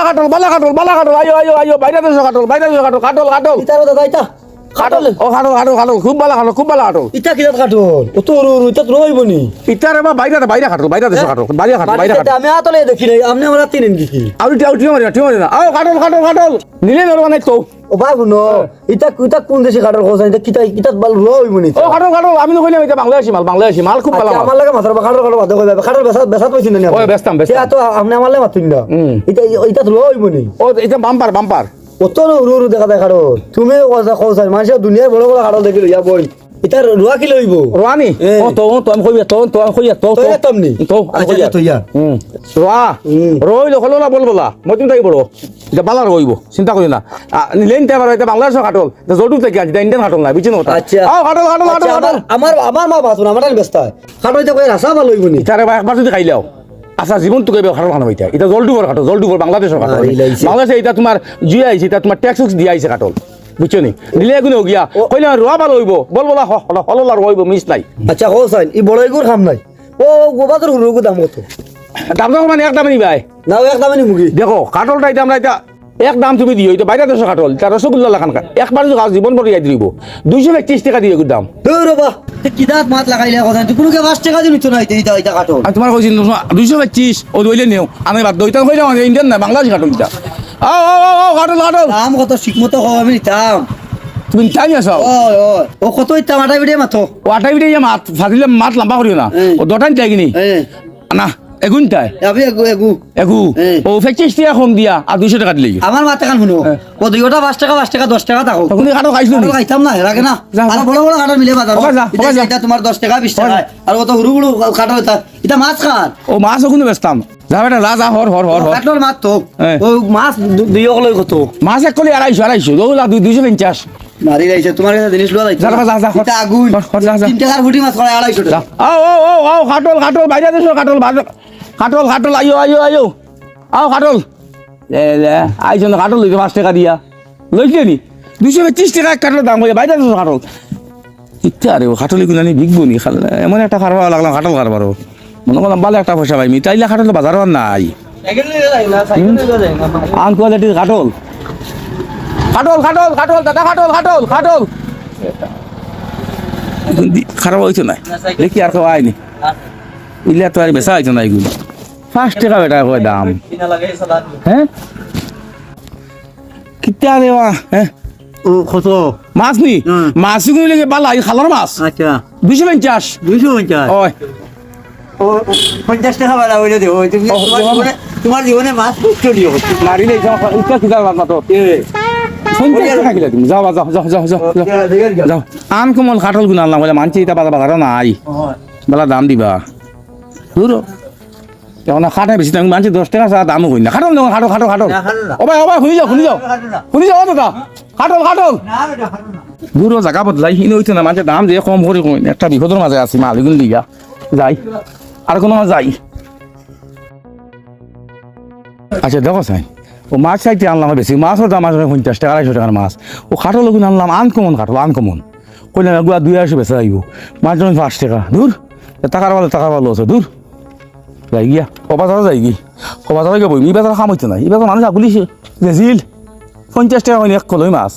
বালা কাটল বালা কাটল বালা কাটল। আয়ো আয়ো আয়ো, বাইরে দেশো কাটল, বাইরে দেশো কাটল কাটল কাটল। ইতার তো ইতা কাটল। ও খুব খুব বালা কাটল। ইতা কিতাত কাটল? ও তো রু ইতা রইব নি? ইতার এবার বাইরে বাইরে কাটল বাইরে দেশো কাটল বাইরে কাটল বাইরে কাটল। আমি আতলে দেখি নাই আপনি আমরা তিনেন কি আউটি টিয়া উঠিও মারি না মারি না আও কাটল কাটল কাটল। নিলে নরবা নাই তো। ও বাবু ন ইতা ইতা কোন দেশে কাটল খোঁজ ইতা কিতা কিতাত বাল রইব নি ও কাটল কাটল আমি তো কইলাম এটা বাংলাদেশি মাল বাংলাদেশি মাল খুব আচ্ছা, আমার লাগে মাথার কাটল কাটল বাদ কইবা কাটল বেসা বেসা পাইছেন না ওই বেচতাম, বেচতাম। সে তো আপনি আমার লাগে মাতুন না হুম। ইতা ইতা রইব নি ও এটা বাম্পার বাম্পার অত রু রু দেখা দেখা কাটল তুমি কথা খোঁজ মানুষের দুনিয়ার বড় বড় কাটল দেখি লইয়া বই ইতা রুয়া কি লইব রোয়ানি এ। ও তো তো আমি কইয়া তো তো আমি কইয়া তো তো তমনি? তো আমি আচ্ছা কইয়া তো ইয়া হুম রোয়া হুম। রইল হলো না বল বলা। মই তুমি তাই বড় এটা বালা রইব চিন্তা করি না। নিলেন তাই এটা বাংলাদেশ কাটল জটু থেকে আছে ইন্ডিয়ান কাটল না বুঝছেন কথা? আচ্ছা। আও কাটল কাটল আচ্ছা, কাটল কাটল আমার আমার মা বাসুন আমার ব্যস্ত কাটল ইতা কই রাসা ভালো হইব নি? তারে একবার যদি খাইলাও আচ্ছা জীবন তো কেবে খাটল খানো এটা এটা জলডুবর কাটল জলডুবর বাংলাদেশের কাটল আরে লাইছে। বাংলাদেশে এটা তোমার জুয়ে আইছে এটা তোমার ট্যাক্স দিয়ে আইছে কাটল বুঝছ নি? নিলে এগুলো গিয়া কইলে রোয়া ভালো হইব বল বলা হলো আর হইব মিস নাই। আচ্ছা হোসাইন ই বড় এগুর খাম নাই। ও গোবাদর হুরুগু দাম কত? দাম দাম মানে এক দামে নিবাই। না এক দামে নি মুগি দেখো কাটলটা এটা আমরা এটা এক দাম তুমি দিও এটা বাইরে দেশো কাটল তার রসগোল্লা লাগান একবার যদি খাও জীবন ভর দিব দুইশো একত্রিশ টাকা দিয়ে দাম কিদাত মাত লাগাইলে কথা তুই কোনো কে পাঁচ টাকা দিবি তো না ইতা ইতা ইতা কাটল আর তোমার কইছি দুইশো পঁচিশ ও দইলে নেও। আমি বাদ দইতাম কইলাম ইন্ডিয়ান না বাংলাদেশ কাটল এটা। কাটল কাটল দাম কত? ঠিকমতো খাওয়া আমি নিতাম। তুমি টাইম আছো? ওই ওই ও কত ইতা মাটা বিড়ে মাথো ও মাত ফাদিলে মাত লম্বা করিও না। ও দটান না এগুনটাই আবি এগু এগু এগু ও কম দিয়া আর দুইশো টাকা দিলে আমার মাথা কান শুনো। ও দুইটা পাঁচ টাকা পাঁচ টাকা দশ টাকা থাকো তখন কাটল খাইছিল নি খাইতাম না রাখে না। আর বড় বড় কাটল মিলে বাজার ওকা যা, ওকা যা। এটা তোমার দশ টাকা বিশ টাকা ওকা আর কত হুরু হুরু কাটল এটা এটা মাছ খান ও মাছ ওগুলো বেচতাম। যা বেটা যা যা হর হর হর হর কাটল মাছ তো ও মাছ দুই অকলই কত? মাছ এক কলি আড়াইশো আড়াইশো দৌলা দুই দুইশো পঞ্চাশ মারি গাইছে তোমার কাছে জিনিস লওয়া যাইছে যা, যা, যা, এটা আগুন। তিন টাকার ফুটি মাছ আড়াইশো যা টাকা। আও আও আও কাটল কাটল বাইরে দেশো কাটল বাইরে কাটল কাটল, আইও আইও আইও। আও কাটল। লে লে আইছো না কাটল লইতে পাঁচ টাকা দিয়া। লইছে নি? দুইশো পঁচিশ টাকা এক কাটল দাম করে বাইরে দেশো কাটল। ইচ্ছা আরে ও কাটলি গুলো নি বিকবো নি। এমন একটা খারবা লাগলাম কাটল খারবারও মনে করলাম ভালো একটা পয়সা পাইমি তাইলে কাটল বাজারও আর নাই। আন কোয়ালিটির কাটল। কাটল কাটল কাটল, দাদা, কাটল কাটল কাটল। খারাপ হইতো না। দেখি আর কেউ আয়নি ইলে তো আর বেচা হইতো না এগুলো। পাঁচ টাকা বেটা কয় দাম? হ্যাঁ? কিতা দেওয়া হ্যাঁ? কত মাছ নি। মাছগুলো লেগে বালা খালার মাছ? আচ্ছা। দুইশো পঞ্চাশ। দুইশো পঞ্চাশ? ওই পঞ্চাশ টাকা বাড়া হইলে দেবো তোমার জীবনে মাছ বুঝছ দিও। পঞ্চাশ টাকা কিলো তুমি। যাও যাও যাও যাও যাও যাও। আন কোমল কাটল গুণ আনলাম। বলে মানছি এটা বাজার বাজারও নাই। বেলা দাম দিবা। দূর এখন খাটাই বেশি দাম মানছি দশ টাকা চা দামও কই না। খাটল দেখুন খাটো খাটো খাটল না, খাটো না। ও ভাই শুনি যাও শুনি যাও। শুনি যাও দাদা খাটল খাটল। দূর জায়গা বদলাই হিন হইতো না মাঝে দাম যে কম করে কই একটা বিপদের মাঝে আছি মাল এগুলো দিয়া যাই। আর কোনো যাই। আচ্ছা দেখো সাই ও মাছ চাইতে আনলাম বেশি মাছও দাম আসলে পঞ্চাশ টাকা আড়াইশো টাকার মাছ। ও খাটল ওগুলো আনলাম আনকমন খাটল আনকমন। কইলাম এগুলা দুই আড়াইশো বেচা যাইব মাছ পাঁচ টাকা। দূর? টাকার ভালো টাকার ভালো আছে দূর? যাই গিয়া কবাজারও যাই গি কবাজারও গিয়ে বই ই বেচার খাম হইতো না ই বেচার মানুষ আগুলিছে গেছিল পঞ্চাশ টাকা হয়নি এক কলই মাছ।